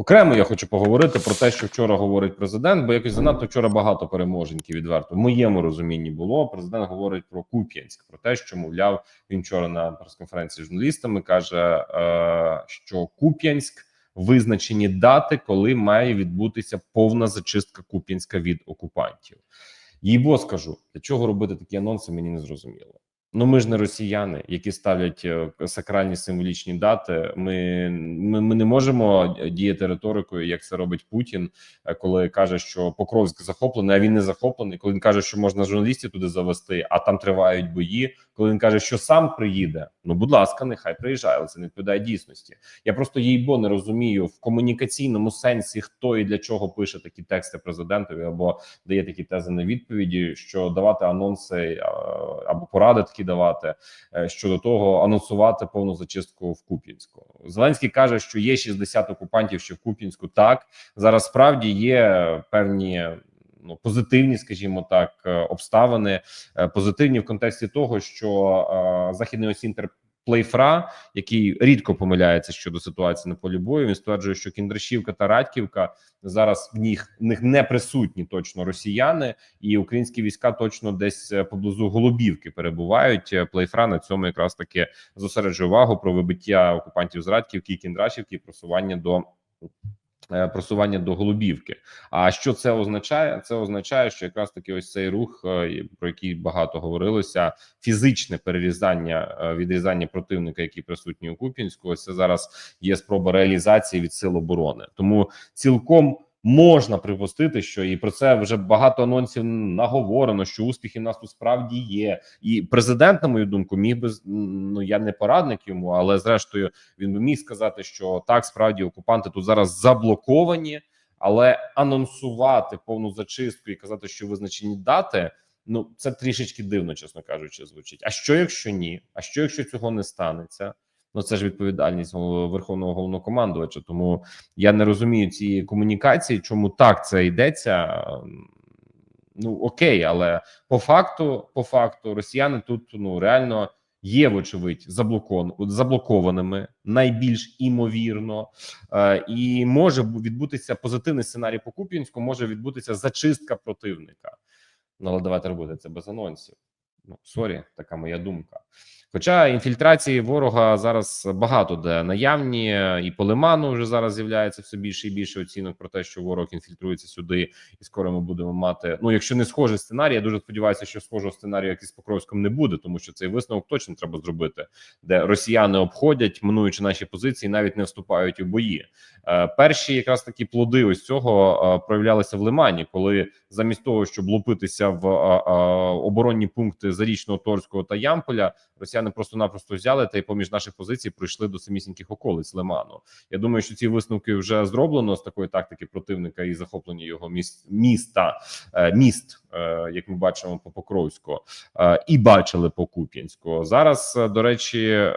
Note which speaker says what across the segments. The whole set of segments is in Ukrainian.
Speaker 1: Окремо я хочу поговорити про те, що вчора говорить президент, бо якось занадто вчора багато переможеньків відверто в моєму розумінні було. Президент говорить про Куп'янськ, про те, що мовляв він вчора на прес-конференції з журналістами каже, е, що Куп'янськ визначені дати, коли має відбутися повна зачистка Куп'янська від окупантів. Їй бо скажу, для чого робити такі анонси, мені не зрозуміло. Ну, ми ж не росіяни, які ставлять е, сакральні символічні дати. Ми, ми, ми не можемо діяти риторикою, як це робить Путін, е, коли каже, що Покровськ захоплений, а він не захоплений. Коли він каже, що можна журналістів туди завести, а там тривають бої. Коли він каже, що сам приїде, ну будь ласка, нехай приїжджає, але це не відповідає дійсності. Я просто їй бо не розумію в комунікаційному сенсі, хто і для чого пише такі тексти президентові або дає такі тези на відповіді, що давати анонси або поради такі давати е, щодо того, анонсувати повну зачистку в Куп'янську. Зеленський каже, що є 60 окупантів, ще в Куп'янську. Так зараз справді є певні. Ну, позитивні, скажімо так, е, обставини е, позитивні в контексті того, що е, західний осінтер Плейфра, який рідко помиляється щодо ситуації на полі бою. Він стверджує, що Кіндрашівка та Радьківка зараз в них в них не присутні точно росіяни, і українські війська точно десь поблизу Голубівки перебувають. Плейфра на цьому якраз таки зосереджує увагу про вибиття окупантів з Радьківки і Кіндрашівки і просування до. Е, просування до Голубівки. А що це означає? Це означає, що якраз таки ось цей рух, е, про який багато говорилося, фізичне перерізання е, відрізання противника, який присутній у Куп'янську. Ось це зараз є спроба реалізації від сил оборони. Тому цілком. Можна припустити, що і про це вже багато анонсів наговорено, що успіхи в нас тут справді є, і президент, на мою думку, міг би ну я не порадник йому, але зрештою він би міг сказати, що так справді окупанти тут зараз заблоковані, але анонсувати повну зачистку і казати, що визначені дати. Ну це трішечки дивно, чесно кажучи, звучить. А що якщо ні? А що якщо цього не станеться? Ну це ж відповідальність верховного головнокомандувача. Тому я не розумію цієї комунікації, чому так це йдеться. Ну окей, але по факту, по факту, росіяни тут ну реально є, вочевидь, заблокон заблокованими найбільш імовірно, е, і може відбутися позитивний сценарій по Куп'янську, може відбутися зачистка противника. Ну але давайте робити це без анонсів. Ну сорі, така моя думка. Хоча інфільтрації ворога зараз багато де наявні, і по лиману вже зараз з'являється все більше і більше оцінок про те, що ворог інфільтрується сюди, і скоро ми будемо мати. Ну, якщо не схожий сценарій, я дуже сподіваюся, що схожого сценарію, як із Покровськом, не буде, тому що цей висновок точно треба зробити, де росіяни обходять, минуючи наші позиції, навіть не вступають у бої. Е, перші якраз такі плоди ось цього е, проявлялися в лимані, коли замість того, щоб лупитися в е, оборонні пункти Зарічного Торського та Ямполя, росіяни просто-напросто взяли та й поміж наших позицій прийшли до самісіньких околиць Лиману. Я думаю, що ці висновки вже зроблено з такої тактики противника і захоплення його міст міста міст, як ми бачимо по Покровську, і бачили по Куп'янську. Зараз до речі,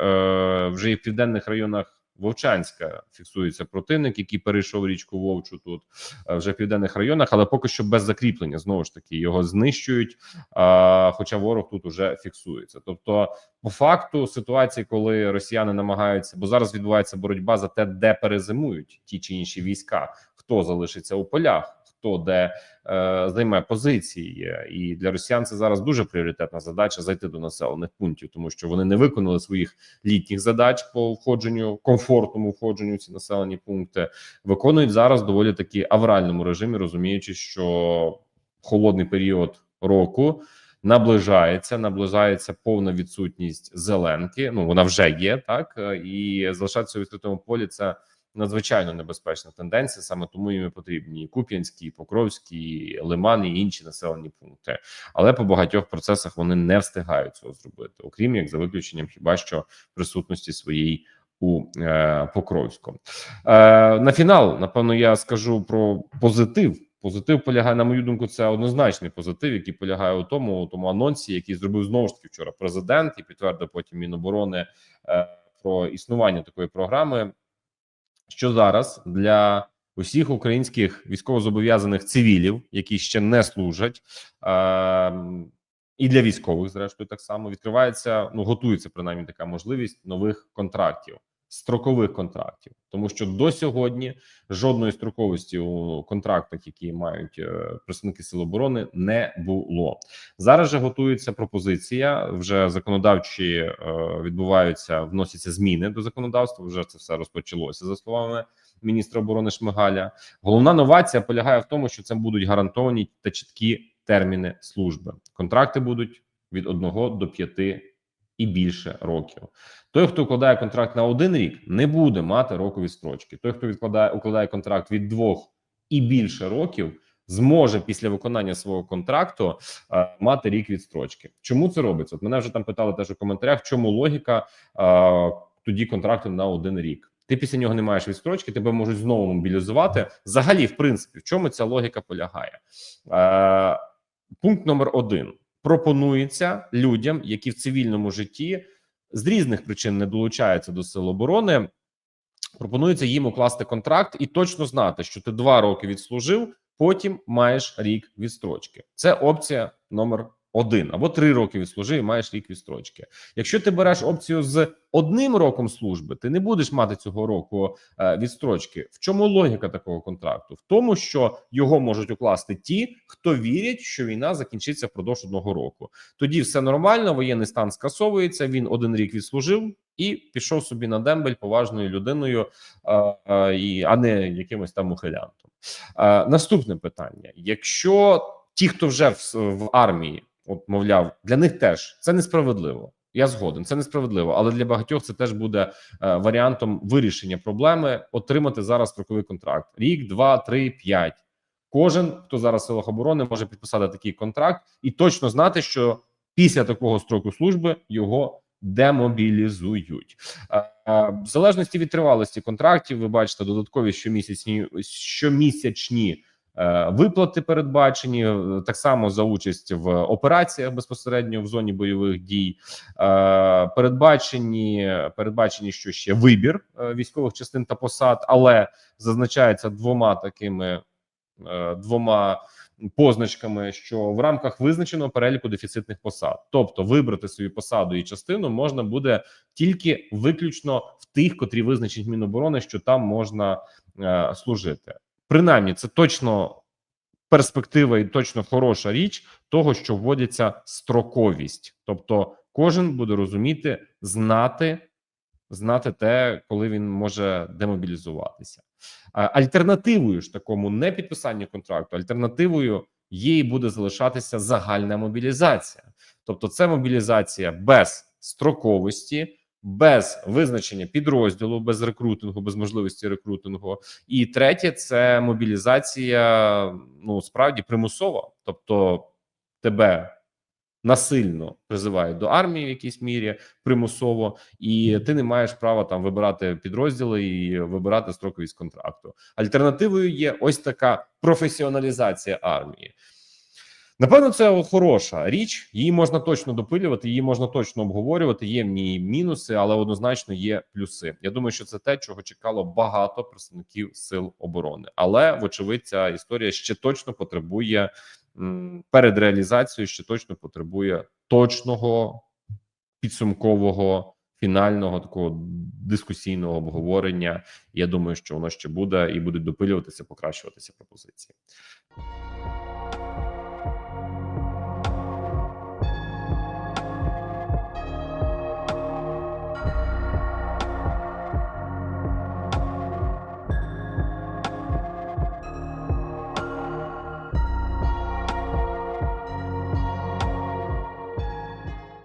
Speaker 1: вже і в південних районах. Вовчанська фіксується противник, який перейшов річку Вовчу тут е, вже в південних районах, але поки що без закріплення знову ж таки його знищують. А, Хоча ворог тут уже фіксується. Тобто, по факту ситуації, коли росіяни намагаються, бо зараз відбувається боротьба за те, де перезимують ті чи інші війська, хто залишиться у полях хто де е, займе позиції, і для росіян це зараз дуже пріоритетна задача зайти до населених пунктів, тому що вони не виконали своїх літніх задач по входженню, комфортному входженню в ці населені пункти. Виконують зараз доволі таки авральному режимі, розуміючи, що холодний період року. Наближається, наближається повна відсутність зеленки. Ну вона вже є так і залишатися у відкритому полі. Це надзвичайно небезпечна тенденція. Саме тому їм потрібні і Куп'янські, і Покровські, і Лиман і інші населені пункти. Але по багатьох процесах вони не встигають цього зробити, окрім як за виключенням, хіба що присутності своєї. У е, Покровську е, на фінал, напевно, я скажу про позитив. Позитив полягає, на мою думку, це однозначний позитив, який полягає у тому, у тому анонсі, який зробив знову ж таки вчора президент і підтвердив потім Міноборони е, про існування такої програми що зараз для усіх українських військовозобов'язаних цивілів, які ще не служать, е і для військових, зрештою, так само відкривається. Ну готується принаймні така можливість нових контрактів строкових контрактів, тому що до сьогодні жодної строковості у контрактах, які мають е, представники сил оборони, не було. Зараз же готується пропозиція. Вже законодавчі е, відбуваються, вносяться зміни до законодавства. Вже це все розпочалося за словами міністра оборони Шмигаля. Головна новація полягає в тому, що це будуть гарантовані та чіткі терміни служби. Контракти будуть від 1 до 5 і більше років. Той, хто укладає контракт на один рік, не буде мати року відстрочки. Той, хто відкладає укладає контракт від двох і більше років, зможе після виконання свого контракту е, мати рік відстрочки. Чому це робиться? От мене вже там питали теж у коментарях, чому логіка е, тоді контракту на один рік. Ти після нього не маєш відстрочки, тебе можуть знову мобілізувати. Взагалі, в принципі, в чому ця логіка полягає? Е, пункт номер один пропонується людям, які в цивільному житті з різних причин не долучаються до сил оборони. Пропонується їм укласти контракт і точно знати, що ти два роки відслужив, потім маєш рік відстрочки. Це опція номер один або три роки відслужив і маєш рік відстрочки. Якщо ти береш опцію з одним роком служби, ти не будеш мати цього року е, відстрочки. В чому логіка такого контракту? В тому, що його можуть укласти ті, хто вірять, що війна закінчиться впродовж одного року. Тоді все нормально, воєнний стан скасовується. Він один рік відслужив і пішов собі на дембель поважною людиною, е, е, а не якимось там ухилянтом. Наступне питання: якщо ті, хто вже в армії, от мовляв, для них теж це несправедливо. Я згоден, це несправедливо, але для багатьох це теж буде е, варіантом вирішення проблеми отримати зараз строковий контракт: рік, два, три, п'ять. Кожен, хто зараз в силах оборони, може підписати такий контракт і точно знати, що після такого строку служби його демобілізують. Е, е, В залежності від тривалості контрактів, ви бачите додаткові щомісячні щомісячні виплати передбачені е, так само за участь в операціях безпосередньо в зоні бойових дій. Е, Передбачені передбачені, що ще вибір е, військових частин та посад, але зазначається двома такими е, двома позначками, що в рамках визначеного переліку дефіцитних посад, тобто вибрати свою посаду і частину можна буде тільки виключно в тих, котрі визначить Міноборони, що там можна е, служити. Принаймні, це точно перспектива і точно хороша річ того, що вводиться строковість, тобто кожен буде розуміти, знати. Знати те, коли він може демобілізуватися. Альтернативою ж такому не підписанню контракту, альтернативою є буде залишатися загальна мобілізація, тобто це мобілізація без строковості, без визначення підрозділу, без рекрутингу, без можливості рекрутингу. І третє це мобілізація, ну справді примусова, тобто тебе насильно призивають до армії в якійсь мірі примусово, і ти не маєш права там вибирати підрозділи і вибирати строковість контракту. Альтернативою є ось така професіоналізація армії. Напевно, це хороша річ. Її можна точно допилювати, її можна точно обговорювати. Є в ній мінуси, але однозначно є плюси. Я думаю, що це те, чого чекало багато представників сил оборони. Але вочевидь, ця історія ще точно потребує перед реалізацією, ще точно потребує точного підсумкового фінального такого дискусійного обговорення. Я думаю, що воно ще буде і будуть допилюватися, покращуватися пропозиції.